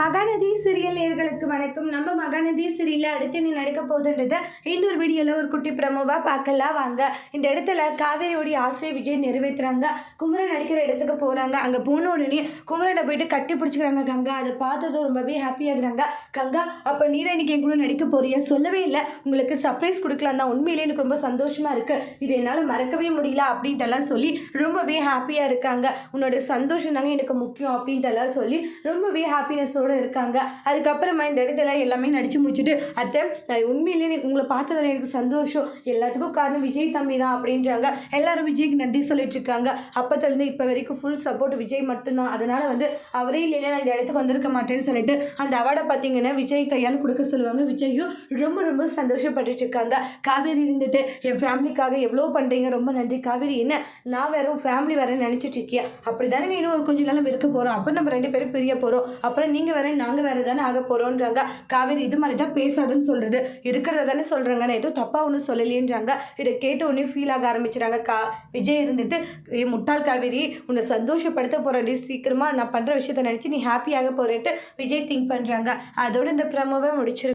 Mahanadi serial நேர்களுக்கு வணக்கம். நம்ம மகாநதி சீரியலில் அடுத்து நீ நடக்க போகுதுன்றத இந்த ஒரு வீடியோவில் ஒரு குட்டி பிரமோவாக பார்க்கலாம். வாங்க. இந்த இடத்துல காவேரியோடைய ஆசையை விஜய் நிறைவேற்றுறாங்க குமரன் நடிக்கிற இடத்துக்கு போகிறாங்க அங்கே போன உடனே குமரனை போயிட்டு கட்டி பிடிச்சிக்கிறாங்க கங்கா. அதை பார்த்ததும் ரொம்பவே ஹாப்பியாகிறாங்க கங்கா அப்போ நீ தான் இன்னைக்கு என் கூட நடிக்க போறியா? சொல்லவே இல்லை. உங்களுக்கு சர்ப்ரைஸ் கொடுக்கலாம் தான் உண்மையிலே எனக்கு ரொம்ப சந்தோஷமாக இருக்குது இது என்னால் மறக்கவே முடியல அப்படின்ட்டுலாம் சொல்லி ரொம்பவே ஹாப்பியாக இருக்காங்க. உன்னோட சந்தோஷம் தாங்க எனக்கு முக்கியம் அப்படின்ட்டுலாம் சொல்லி ரொம்பவே ஹாப்பினஸ் மனசோடு இருக்காங்க. அதுக்கப்புறமா இந்த இடத்துல எல்லாமே நடித்து முடிச்சுட்டு அத்தை நான் உண்மையிலேயே உங்களை பார்த்ததில் எனக்கு சந்தோஷம். எல்லாத்துக்கும் காரணம் விஜய் தம்பி தான் அப்படின்றாங்க. எல்லாரும் விஜய்க்கு நன்றி சொல்லிட்டு இருக்காங்க. அப்போத்துலேருந்து இப்போ வரைக்கும் ஃபுல் சப்போர்ட் விஜய் மட்டும்தான். அதனால் வந்து அவரே இல்லைன்னா நான் இந்த இடத்துக்கு வந்திருக்க மாட்டேன்னு சொல்லிட்டு அந்த அவார்டை பார்த்தீங்கன்னா விஜய் கையால் கொடுக்க சொல்லுவாங்க. விஜயும் ரொம்ப ரொம்ப சந்தோஷப்பட்டுட்டு இருக்காங்க. காவேரி இருந்துட்டு என் ஃபேமிலிக்காக எவ்வளோ பண்ணுறீங்க ரொம்ப நன்றி. காவேரி என்ன? நான் வேற ஃபேமிலி வேறு நினச்சிட்டு இருக்கியா? அப்படி தானே இன்னும் ஒரு கொஞ்ச நாள் இருக்க போகிறோம் அப்புறம் நம்ம ரெண்டு பேரும் பிரிய போகிறோம் அப்புறம் நீங்கள் வேற நாங்கள் வேற தானே ஆக போகிறோன்றாங்க காவேரி இது மாதிரி தான் பேசாதுன்னு சொல்கிறது இருக்கிறத தானே சொல்கிறாங்க நான் எதுவும் தப்பாக ஒன்றும் சொல்லலையேன்றாங்க. இதை கேட்ட உடனே ஃபீல் ஆக ஆரம்பிச்சுறாங்க. கா விஜய் இருந்துட்டு முட்டாள் காவேரி உன்னை சந்தோஷப்படுத்த போகிறேன் சீக்கிரமாக நான் பண்ணுற விஷயத்த நினச்சி நீ ஹாப்பியாக போகிறேன்ட்டு விஜய் திங்க் பண்ணுறாங்க அதோட இந்த ப்ரமோவை முடிச்சிரு